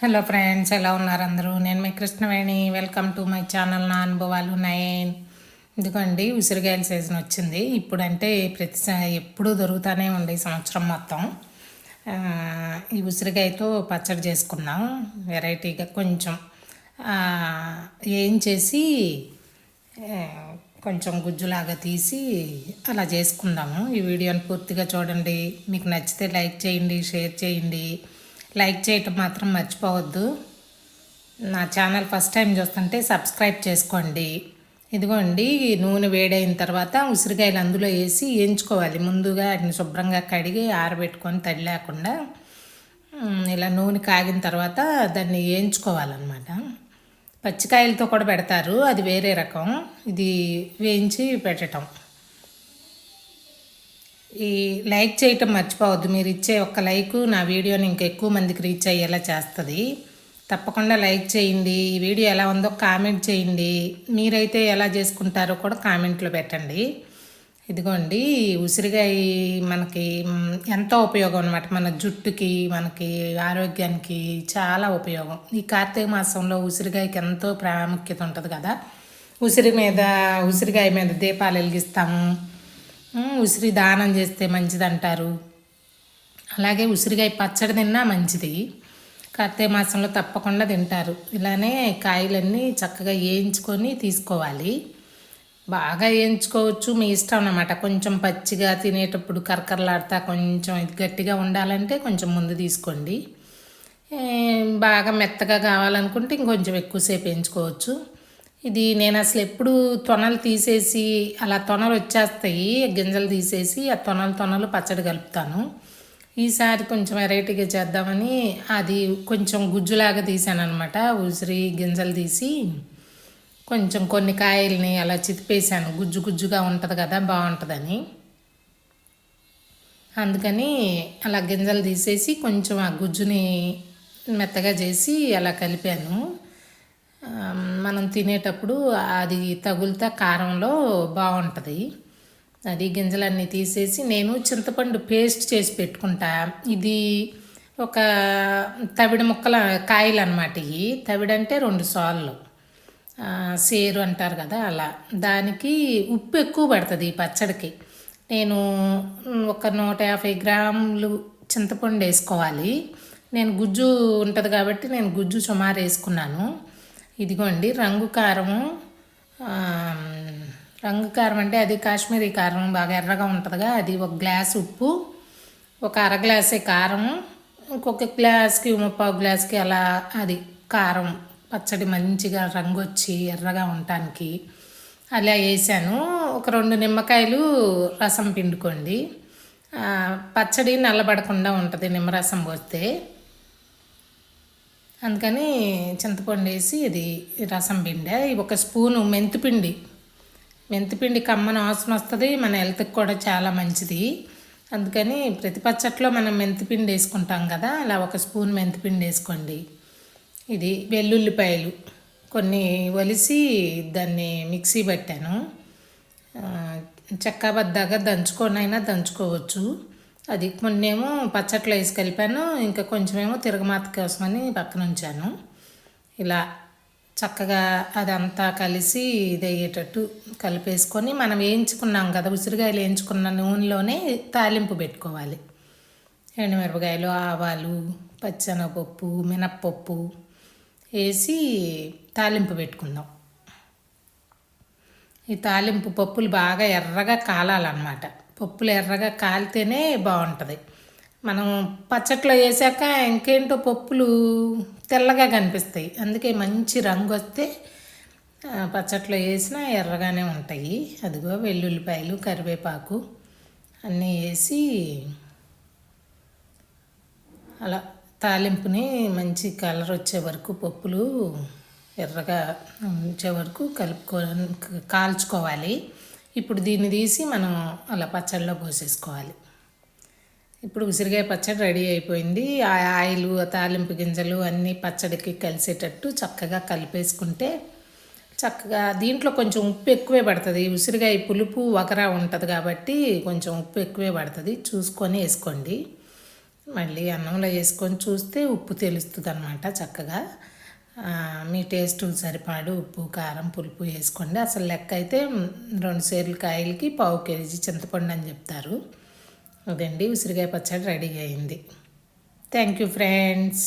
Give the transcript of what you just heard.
Hello friends ఎలా ఉన్నారు అందరూ? నేను మీ Krishnaveni. Welcome to my channel నా అనుభవాలు నైన్ ఎందుకండి ఉసిరికాయల సీజన్ వచ్చింది. ఇప్పుడంటే ప్రతి ఎప్పుడూ దొరుకుతూనే ఉంది ఈ సంవత్సరం మొత్తం. ఈ ఉసిరికాయతో పచ్చడి చేసుకున్నాం వెరైటీగా కొంచెం. ఏం చేసి కొంచెం గుజ్జులాగా తీసి అలా చేసుకుందాము. ఈ వీడియోని పూర్తిగా చూడండి. మీకు నచ్చితే లైక్ చేయండి షేర్ చేయండి. లైక్ చేయటం మాత్రం మర్చిపోవద్దు. నా ఛానల్ ఫస్ట్ టైం చూస్తుంటే సబ్స్క్రైబ్ చేసుకోండి. ఇదిగోండి నూనె వేడైన తర్వాత ఉసిరికాయలు అందులో వేసి వేయించుకోవాలి. ముందుగా వాటిని శుభ్రంగా కడిగి ఆరబెట్టుకొని తడి లేకుండా ఇలా నూనె కాగిన తర్వాత దాన్ని వేయించుకోవాలన్నమాట. పచ్చికాయలతో కూడా పెడతారు అది వేరే రకం. ఇది వేయించి పెట్టటం. ఈ లైక్ చేయటం మర్చిపోవద్దు. మీరు ఇచ్చే ఒక్క లైక్ నా వీడియోని ఇంకా ఎక్కువ మందికి రీచ్ అయ్యేలా చేస్తుంది. తప్పకుండా లైక్ చేయండి. ఈ వీడియో ఎలా ఉందో కామెంట్ చేయండి. మీరైతే ఎలా చేసుకుంటారో కూడా కామెంట్లో పెట్టండి. ఇదిగోండి ఉసిరిగాయ మనకి ఎంతో ఉపయోగం అనమాట మన జుట్టుకి మనకి ఆరోగ్యానికి చాలా ఉపయోగం. ఈ కార్తీక మాసంలో ఉసిరికాయకి ఎంతో ప్రాముఖ్యత ఉంటుంది కదా. ఉసిరి మీద ఉసిరికాయ మీద దీపాలు వెలిగిస్తాము. ఉసిరి దానం చేస్తే మంచిది అంటారు అలాగే ఉసిరికాయ పచ్చడి తిన్నా మంచిది. కార్తీక మాసంలో తప్పకుండా తింటారు. ఇలానే కాయలన్నీ చక్కగా వేయించుకొని తీసుకోవాలి. బాగా వేయించుకోవచ్చు మీ ఇష్టం అన్నమాట. కొంచెం పచ్చిగా తినేటప్పుడు కరకరలాడుతా కొంచెం గట్టిగా ఉండాలంటే కొంచెం ముందు తీసుకోండి. బాగా మెత్తగా కావాలనుకుంటే ఇంకొంచెం ఎక్కువసేపు వేయించుకోవచ్చు. ఇది నేను అసలు ఎప్పుడు తొనలు తీసేసి అలా తొనలు వచ్చేస్తాయి గింజలు తీసేసి ఆ తొనలు తొనలు పచ్చడి కలుపుతాను. ఈసారి కొంచెం వెరైటీగా చేద్దామని అది కొంచెం గుజ్జులాగా తీసాను అనమాట ఉసిరి గింజలు తీసి కొంచెం కొన్ని కాయల్ని అలా చితిపేసాను. గుజ్జు గుజ్జుగా ఉంటుంది కదా బాగుంటుందని. అందుకని అలా గింజలు తీసేసి కొంచెం ఆ గుజ్జుని మెత్తగా చేసి అలా కలిపాను. మనం తినేటప్పుడు అది తగులుతా కారంలో బాగుంటుంది. అది గింజలన్నీ తీసేసి నేను చింతపండు పేస్ట్ చేసి పెట్టుకుంటా. ఇది ఒక తవిడి ముక్కల కాయలు అనమాట ఇవి తవిడంటే రెండు సార్లు. సేరు అంటారు కదా అలా. దానికి ఉప్పు ఎక్కువ పడుతుంది ఈ పచ్చడికి. నేను ఒక నూట యాభై గ్రాములు చింతపండు వేసుకోవాలి. నేను గుజ్జు ఉంటుంది కాబట్టి నేను గుజ్జు సుమారు వేసుకున్నాను. ఇదిగోండి రంగు కారము రంగు కారం అంటే అది కాశ్మీరీ కారం బాగా ఎర్రగా ఉంటుందిగా అది ఒక గ్లాస్ ఉప్పు ఒక అర గ్లాసే కారం ఇంకొక గ్లాస్కి ముప్పావు గ్లాస్కి అలా అది కారం పచ్చడి మంచిగా రంగు వచ్చి ఎర్రగా ఉండటానికి. అలా వేసాను. ఒక రెండు నిమ్మకాయలు రసం పిండుకోండి. పచ్చడి నల్లబడకుండా ఉంటుంది నిమ్మరసం పోస్తే. అందుకని చింతపండు వేసి ఇది రసం పిండి. ఒక స్పూను మెంతిపిండి. మెంతిపిండి కమ్మన అవసరం వస్తుంది మన హెల్త్కి కూడా చాలా మంచిది. అందుకని ప్రతి పచ్చట్లో మనం మెంతిపిండి వేసుకుంటాం కదా అలా ఒక స్పూన్ మెంతిపిండి వేసుకోండి. ఇది వెల్లుల్లిపాయలు. కొన్ని ఒలిసి దాన్ని మిక్సీ పెట్టాను. చెక్క బద్దగా దంచుకొనైనా దంచుకోవచ్చు. అది మొన్నేమో పచ్చట్లో వేసి కలిపాను. ఇంకా కొంచెమేమో తిరగమాత కోసమని పక్కన ఉంచాను. ఇలా చక్కగా అదంతా కలిసి ఇది అయ్యేటట్టు కలిపేసుకొని మనం వేయించుకున్నాం కదా ఉసిరికాయలు వేయించుకున్న నూనెలోనే తాలింపు పెట్టుకోవాలి. ఎండుమిరపకాయలు ఆవాలు పచ్చెనగపప్పు మినప్పప్పు వేసి తాలింపు పెట్టుకుందాం. ఈ తాలింపు పప్పులు బాగా ఎర్రగా కాలాలన్నమాట. పప్పులు ఎర్రగా కాలితేనే బాగుంటుంది. మనం పచ్చట్లో వేసాక ఇంకేంటో పప్పులు తెల్లగా కనిపిస్తాయి. అందుకే మంచి రంగు వస్తే పచ్చట్లో వేసినా ఎర్రగానే ఉంటాయి. అదిగో వెల్లుల్లిపాయలు కరివేపాకు అన్నీ వేసి అలా తాలింపుని మంచి కలర్ వచ్చే వరకు పప్పులు ఎర్రగా ఉంచే వరకు కలుపుకో కాల్చుకోవాలి. ఇప్పుడు దీన్ని తీసి మనం అలా పచ్చడిలో పోసేసుకోవాలి. ఇప్పుడు ఉసిరికాయ పచ్చడి రెడీ అయిపోయింది. ఆ ఆయిల్ తాలింపు గింజలు అన్నీ పచ్చడికి కలిసేటట్టు చక్కగా కలిపేసుకుంటే చక్కగా దీంట్లో కొంచెం ఉప్పు ఎక్కువే పడుతుంది. ఉసిరికాయ పులుపు ఒకరా ఉంటుంది కాబట్టి కొంచెం ఉప్పు ఎక్కువే పడుతుంది. చూసుకొని వేసుకోండి. మళ్ళీ అన్నంలో వేసుకొని చూస్తే ఉప్పు తెలుస్తుంది అనమాట చక్కగా. మీ టేస్ట్ సరిపాడు ఉప్పు కారం పులుపు వేసుకోండి. అసలు లెక్క అయితే రెండు సేర్లు కాయలకి పావు కేజీ చింతపండు అని చెప్తారు. అదండి ఉసిరికాయ పచ్చడి రెడీ అయింది. Thank you friends.